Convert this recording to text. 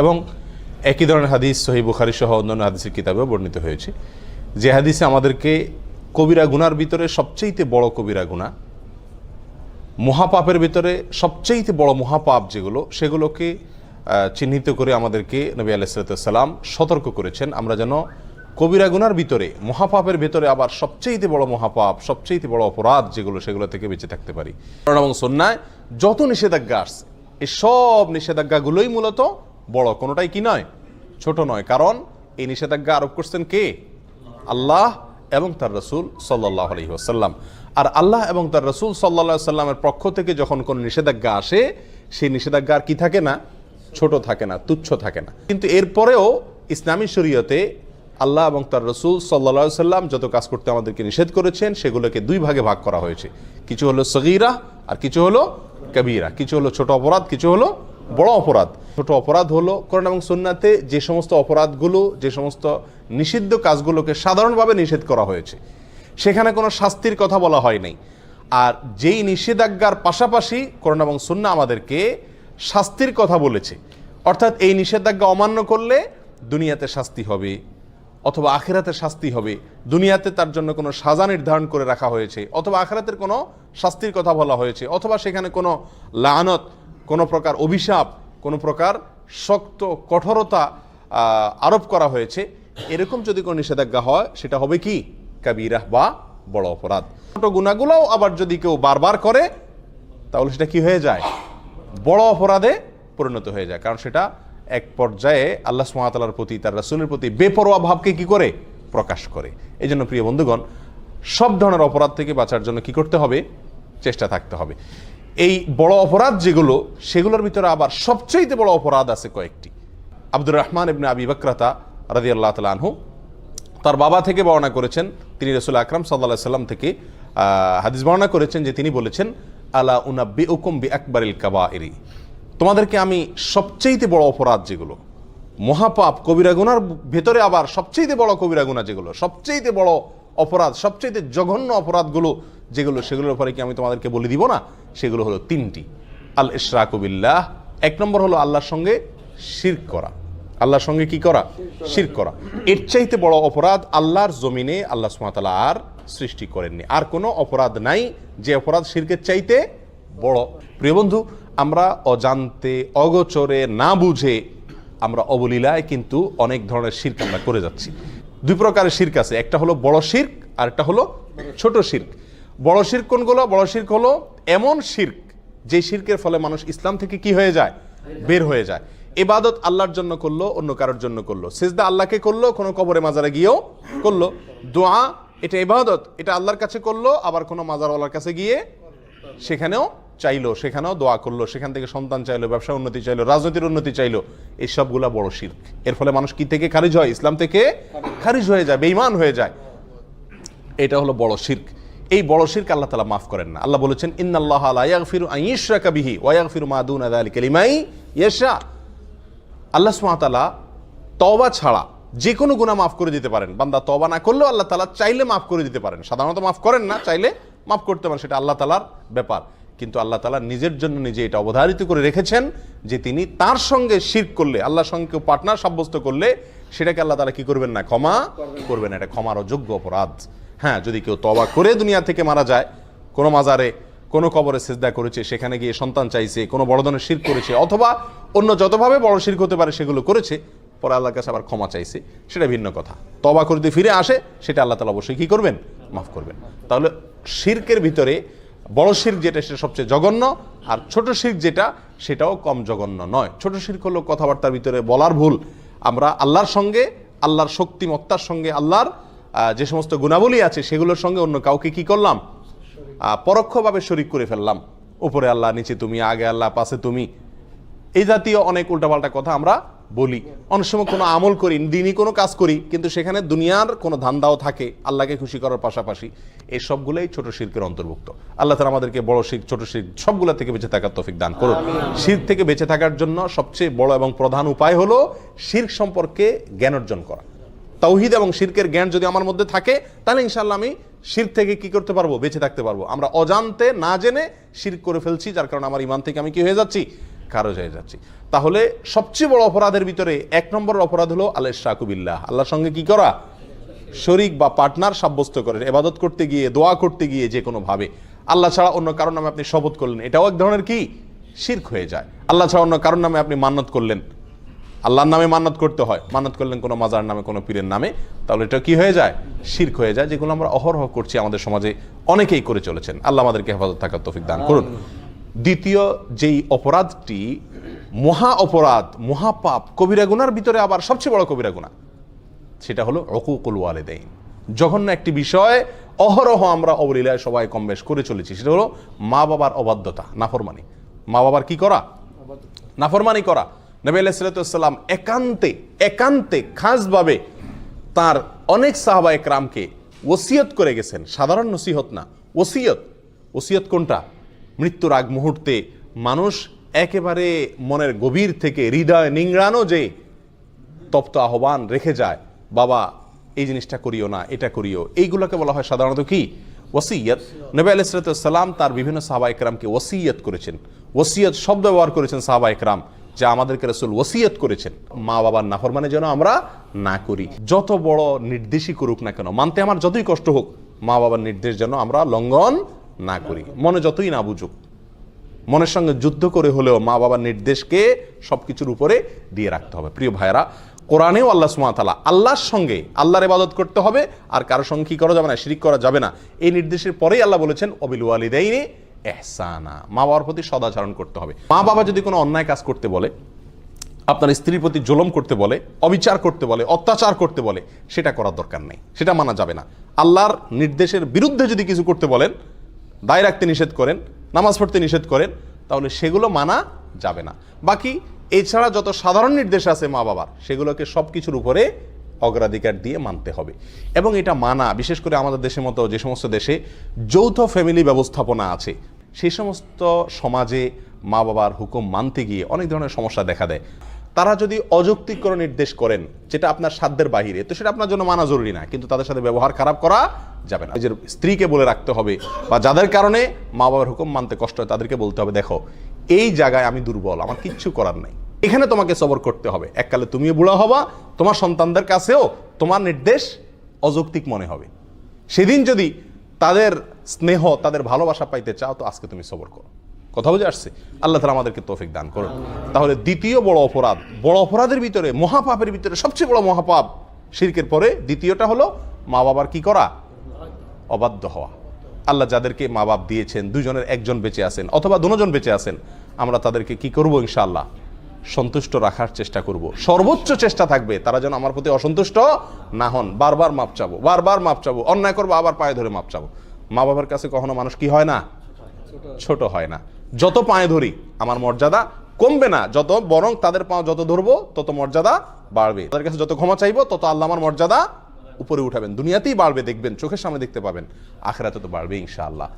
এবং একই ধরনের হাদিস সহি বুখারি সহ অন্যান্য হাদিসের কিতাবেও বর্ণিত হয়েছে। যে হাদিসে আমাদেরকে কবিরা গুনার ভিতরে সবচেয়েতে বড় কবিরা গুণা, মহাপাপের ভিতরে সবচেয়েতে বড় মহাপাপ যেগুলো, সেগুলোকে চিহ্নিত করে আমাদেরকে নবী আলাইসালাম সতর্ক করেছেন। আমরা যেন কবিরা গুনার ভিতরে, মহাপাপের ভিতরে আবার সবচেয়েতে বড় মহাপাপ সবচেয়েতে বড় অপরাধ যেগুলো, সেগুলো থেকে বেঁচে থাকতে পারি। এবং সন্ন্যায় যত নিষেধাজ্ঞা আসছে এই সব নিষেধাজ্ঞাগুলোই মূলত বড় কোনোটাই কি নয়? ছোট নয়। কারণ এই নিষেধাজ্ঞা আরোপ করছেন কে? আল্লাহ এবং তার রসুল সাল্লাহ আলহি আসাল্লাম আর আল্লাহ এবং তার রসুল সাল্লাহ সাল্লামের পক্ষ থেকে যখন কোনো নিষেধাজ্ঞা আসে, সেই নিষেধাজ্ঞা আর কি থাকে না? ছোট থাকে না, তুচ্ছ থাকে না। কিন্তু এরপরেও ইসলামী শরীয়তে আল্লাহ এবং তার রসুল সাল্লা সাল্লাম যত কাজ করতে আমাদেরকে নিষেধ করেছেন, সেগুলোকে দুই ভাগে ভাগ করা হয়েছে। কিছু হলো সগিরা আর কিছু হলো কবিরা। কিছু হলো ছোট অপরাধ, কিছু হলো বড় অপরাধ। ছোট অপরাধ হলো কোরআন এবং সুন্নাতে যে সমস্ত অপরাধগুলো, যে সমস্ত নিষিদ্ধ কাজগুলোকে সাধারণভাবে নিষেধ করা হয়েছে। সেখানে কোনো শাস্তির কথা বলা হয় নাই। আর যেই নিষেধাজ্ঞার পাশাপাশি কোরআন এবং সুন্না আমাদেরকে শাস্তির কথা বলেছে, অর্থাৎ এই নিষেধাজ্ঞা অমান্য করলে দুনিয়াতে শাস্তি হবে অথবা আখেরাতে শাস্তি হবে। দুনিয়াতে তার জন্য কোনো সাজা নির্ধারণ করে রাখা হয়েছে অথবা আখেরাতের কোনো শাস্তির কথা বলা হয়েছে অথবা সেখানে কোনো লানত কোনো প্রকার অভিশাপ, কোনো প্রকার শক্ত কঠোরতা আরোপ করা হয়েছে। এরকম যদি কোনো নিষেধাজ্ঞা হয়, সেটা হবে কি? কাবিরাহ বা বড় অপরাধ। ছোট গুণাগুলোও আবার যদি কেউ বারবার করে, তাহলে সেটা কি হয়ে যায়? বড় অপরাধে পরিণত হয়ে যায়। কারণ সেটা এক পর্যায়ে আল্লাহ সুমাতালার প্রতি, তার রাসুলের প্রতি বেপরোয়া ভাবকে কি করে? প্রকাশ করে। এই জন্য প্রিয় বন্ধুগণ, সব ধরনের অপরাধ থেকে বাঁচার জন্য কি করতে হবে? চেষ্টা থাকতে হবে। এই বড় অপরাধ যেগুলো, সেগুলোর ভিতরে আবার সবচেয়ে বড় অপরাধ আছে কয়েকটি। আব্দুর রহমান ইবনে আবি বকরাতা রাদি আল্লাহ তালা আনহু, তার বাবা থেকে বর্ণনা করেছেন, তিনি রসুল আকরাম সাল্লাহ সাল্লাম থেকে হাদিস বর্ণনা করেছেন যে তিনি বলেছেন, আলা উনা বে উকুম বি কাবা এরি তোমাদেরকে আমি সবচেয়েতে বড় অপরাধ যেগুলো, মহাপাপ কবিরাগুনার ভেতরে আবার সবচেয়েতে বড় কবিরাগুনা যেগুলো সবচেয়েতে বড় অপরাধ সবচেয়েতে জঘন্য অপরাধগুলো যেগুলো, সেগুলোর পরে কি আমি তোমাদেরকে বলে দিব না? সেগুলো হলো তিনটি। আল ইশরাকুবিল্লাহ এক নম্বর হলো আল্লাহর সঙ্গে শিরক করা। আল্লাহর সঙ্গে কি করা? শির করা। এর চাইতে বড় অপরাধ আল্লাহর জমিনে আল্লাহ সুমাতালা আর সৃষ্টি করেননি। আর কোনো অপরাধ নাই যে অপরাধ শিরকের চাইতে বড়। প্রিয় বন্ধু, আমরা অজান্তে, অগোচরে, না বুঝে আমরা অবলীলায় কিন্তু অনেক ধরনের শির্ক আমরা করে যাচ্ছি। দুই প্রকারের শির্ক আছে। একটা হলো বড় শির্ক আর একটা হলো ছোট শির্ক। বড় শির্ক কোনগুলো? বড় শির্ক হলো এমন শির্ক যে শির্কের ফলে মানুষ ইসলাম থেকে কি হয়ে যায়? বের হয়ে যায়। এবাদত আল্লাহর জন্য করল, অন্য কারোর জন্য করল। সেজদা আল্লাহকে করল, কোনো কবরে মাজারে গিয়েও করল। দোয়া, এটা ইবাদত, এটা আল্লাহর কাছে করল, আবার কোনো মাজারওয়ালার কাছে গিয়ে সেখানেও চাইলো, সেখানেও দোয়া করল, সেখান থেকে সন্তান চাইলো ব্যবসা উন্নতি চাইলো রাজনীতির উন্নতি চাইলো এই সবগুলা বড় শির্ক। এর ফলে মানুষ কি থেকে খারিজ হয়? ইসলাম থেকে খারিজ হয়ে যায়, বেঈমান হয়ে যায়। এটা হলো বড় শির্ক। এই বড় শির্ক আল্লাহ তালা মাফ করেন না। আল্লাহ বলেছেন, ইন্নাল্লাহ লা ইয়াগফিরু আন ইশরাকা বিহি ওয়া ইয়াগফিরু মা দুনা যালিকা লিমান ইয়াশা। আল্লাহ সুবহানাহু তওবা ছাড়া যে কোনো গুনাহ মাফ করে দিতে পারেন। বান্দা তবা না করলেও আল্লাহ তালা চাইলে মাফ করে দিতে পারেন। সাধারণত মাফ করেন না, চাইলে মাফ করতে পারেন, সেটা আল্লাহ তাআলার ব্যাপার। কিন্তু আল্লাহ তাআলা নিজের জন্য নিজে এটা অবধারিত করে রেখেছেন যে তিনি তার সঙ্গে শির করলে আল্লাহর সঙ্গে কেউ পার্টনার সাব্যস্ত করলে সেটাকে আল্লাহ তালা কি করবেন না ক্ষমা করবেন এটা ক্ষমার অযোগ্য অপরাধ। হ্যাঁ যদি কেউ তবা করে দুনিয়া থেকে মারা যায় কোনো মাজারে কোনো কবরে সেজদা করেছে সেখানে গিয়ে সন্তান চাইছে কোনো বড় ধরনের শির করেছে অথবা অন্য যতভাবে বড় শির হতে পারে সেগুলো করেছে পরে আল্লাহর কাছে আবার ক্ষমা চাইছে সেটা ভিন্ন কথা। তবা করে যদি ফিরে আসে সেটা আল্লাহ তালা অবশ্যই কী করবেন? মাফ করবেন। তাহলে শির্কের ভিতরে বড় শির্ক যেটা সেটা সবচেয়ে জঘন্য, আর ছোট শির্ক যেটা সেটাও কম জঘন্য নয়। ছোট শির্ক হলো কথাবার্তার ভিতরে বলার ভুল। আমরা আল্লাহর সঙ্গে, আল্লাহর শক্তিমত্তার সঙ্গে, আল্লাহর যে সমস্ত গুণাবলী আছে সেগুলোর সঙ্গে অন্য কাউকে কি করলাম? পরোক্ষভাবে শরিক করে ফেললাম। উপরে আল্লাহ, নিচে তুমি, আগে আল্লাহ, পাশে তুমি। এই জাতীয় অনেক উল্টাপাল্টা কথা আমরা বলি। অনেক সময় কোনো আমল করি দিনই কোনো কাজ করি কিন্তু সেখানে দুনিয়ার কোনো ধান্দাও থাকে আল্লাহকে খুশি করার পাশাপাশি। এই সবগুলোই ছোট শিল্পের অন্তর্ভুক্ত। আল্লাহ তালা আমাদেরকে বড় শিখ ছোট শিখ সবগুলো থেকে বেঁচে থাকার তফিক দান করুন। শির থেকে বেঁচে থাকার জন্য সবচেয়ে বড় এবং প্রধান উপায় হলো শির সম্পর্কে জ্ঞান অর্জন করা। তাওহিদ এবং শিরকের জ্ঞান যদি আমার মধ্যে থাকে তাহলে ইনশাল্লাহ আমি শির থেকে কি করতে পারব? বেঁচে থাকতে পারব। আমরা অজান্তে না জেনে শির করে ফেলছি যার কারণে আমার ইমান থেকে আমি কি হয়ে যাচ্ছি? কারও যায় যাচ্ছি। তাহলে সবচেয়ে বড় অপরাধের ভিতরে এক নম্বরের অপরাধ হলো আল্লাহ শাকুবিল্লাহ আল্লাহর সঙ্গে কি করা? শরিক বা পার্টনার সাব্যস্ত করেন, এবাদত করতে গিয়ে, দোয়া করতে গিয়ে যে কোনো ভাবে। আল্লাহ ছাড়া অন্য কারোর নামে আপনি শপথ করলেন, এটাও এক ধরনের কি? শির্ক হয়ে যায়। আল্লাহ ছাড়া অন্য কারোর নামে আপনি মান্নত করলেন। আল্লাহর নামে মান্নত করতে হয়। মান্নত করলেন কোনো মাজার নামে, কোনো পীরের নামে। তাহলে এটা কি হয়ে যায়? শির্ক হয়ে যায়, যেগুলো আমরা অহরহ করছি আমাদের সমাজে অনেকেই করে চলেছেন। আল্লাহ আমাদেরকে হেফাজত থাকার তৌফিক দান করুন। দ্বিতীয় যেই অপরাধটি, মহা অপরাধ, মহাপাপ, কবিরা গুনার ভিতরে আবার সবচেয়ে বড় কবিরা গুনাহ সেটা হলো অকুকুল ওয়ালেদাইন। জঘন্য একটি বিষয়, অহরহ আমরা অবলীলায় সবাই কম বেশ করে চলেছি, সেটা হলো মা বাবার অবাধ্যতা, নাফরমানি। মা বাবার কি করা? নাফরমানি করা। নবী আলাইসালাম একান্তে একান্তে খাসভাবে তার অনেক সাহাবা একরামকে ওসিয়ত করে গেছেন। সাধারণ নসিহত না, ওসিয়ত। ওসিয়ত কোনটা? মৃত্যুর আগ মুহূর্তে মানুষ একেবারে মনের গভীর থেকে হৃদয় নিংড়ানো যে তপ্ত আহ্বান রেখে যায়, বাবা, এই জিনিসটা করিও না, এটা করিও। এইগুলোকে বলা হয় সাধারণত কি? ওসিয়ত। নবী আলাইসালাম তার বিভিন্ন সাহাবা একরামকে ওসিয়ত করেছেন। ওসিয়ত শব্দ ব্যবহার করেছেন সাহাবা একরাম যা আমাদেরকে রসুল ওসিয়ত করেছেন। মা বাবার নাফরমানে যেন আমরা না করি। যত বড় নির্দেশই করুক না কেন, মানতে আমার যতই কষ্ট হোক, মা বাবার নির্দেশ যেন আমরা লঙ্ঘন না করি। মনে যতই না বুঝুক, মনের সঙ্গে যুদ্ধ করে হলেও মা বাবার নির্দেশকে সব কিছুর উপরে দিয়ে রাখতে হবে। প্রিয় ভাইরা কোরআনেও আল্লাহ সুমাতালা আল্লাহর সঙ্গে আল্লাহর ইবাদত করতে হবে, আর কারোর সঙ্গে কি করা যাবে না, শিরিক করা যাবে না, এই নির্দেশের পরেই আল্লাহ বলেছেন অবিল ওয়ালিদাইনি এহসানা মা বাবার প্রতি সদাচরণ করতে হবে। মা বাবা যদি কোনো অন্যায় কাজ করতে বলে, আপনার স্ত্রীর প্রতি জুলম করতে বলে, অবিচার করতে বলে, অত্যাচার করতে বলে, সেটা করার দরকার নেই, সেটা মানা যাবে না। আল্লাহর নির্দেশের বিরুদ্ধে যদি কিছু করতে বলেন দায় রাখতে নিষেধ করেন, নামাজ পড়তে নিষেধ করেন, তাহলে সেগুলো মানা যাবে না। বাকি এছাড়া যত সাধারণ নির্দেশ আছে মা বাবার, সেগুলোকে সব কিছুর উপরে অগ্রাধিকার দিয়ে মানতে হবে। এবং এটা মানা, বিশেষ করে আমাদের দেশের মতো যে সমস্ত দেশে যৌথ ফ্যামিলি ব্যবস্থাপনা আছে সেই সমস্ত সমাজে মা বাবার হুকুম মানতে গিয়ে অনেক ধরনের সমস্যা দেখা দেয়। তারা যদি অযৌক্তিক নির্দেশ করেন, যেটা আপনার সাধ্যের বাহিরে, তো সেটা আপনার জন্য মানা জরুরি না, কিন্তু তাদের সাথে ব্যবহার খারাপ করা যাবে না। নিজের স্ত্রীকে বলে রাখতে হবে, বা যাদের কারণে মা বাবার হুকুম মানতে কষ্ট হয়, তাদেরকে বলতে হবে, দেখো, এই জায়গায় আমি দুর্বল, আমার কিচ্ছু করার নাই। এখানে তোমাকে সবর করতে হবে। এককালে তুমিও বুড়া হবা, তোমার সন্তানদের কাছেও তোমার নির্দেশ অযৌক্তিক মনে হবে। সেদিন যদি তাদের স্নেহ, তাদের ভালোবাসা পাইতে চাও, তো আজকে তুমি সবর করো। কথা বুঝে আসছে, আল্লাহ তালা আমাদেরকে তৌফিক দান করুন। তাহলে দ্বিতীয় বড় অপরাধ, বড় অপরাধের ভিতরে, মহাপাপের ভিতরে সবচেয়ে বড় মহাপাপ শিরকের পরে দ্বিতীয়টা হলো মা বাবার কি করা? অবাধ্য হওয়া। আল্লাহ যাদেরকে মা বাপ দিয়েছেন, দুজনের একজন বেঁচে আছেন অথবা দুজন বেঁচে আছেন, আমরা তাদেরকে কি করব ইনশাআল্লাহ? সন্তুষ্ট রাখার চেষ্টা করব। সর্বোচ্চ চেষ্টা থাকবে, তারা যেন আমার প্রতি অসন্তুষ্ট না হন। বারবার মাপ চাবো, বারবার মাপ চাবো, অন্যায় করব, আবার পায়ে ধরে মাপ চাবো। মা বাবার কাছে কখনো মানুষ কি হয় না? ছোট হয় না। যত পায়ে ধরি, আমার মর্যাদা কমবে না। যত বরং তাদের পা যত ধরবো, তত মর্যাদা বাড়বে। তাদের কাছে যত ক্ষমা চাইব, তত আল্লাহ আমার মর্যাদা উপরে উঠাবেন। দুনিয়াতেই বাড়বে, দেখবেন, চোখের সামনে দেখতে পাবেন। আখেরাতে তো বাড়বে ইনশাআল্লাহ।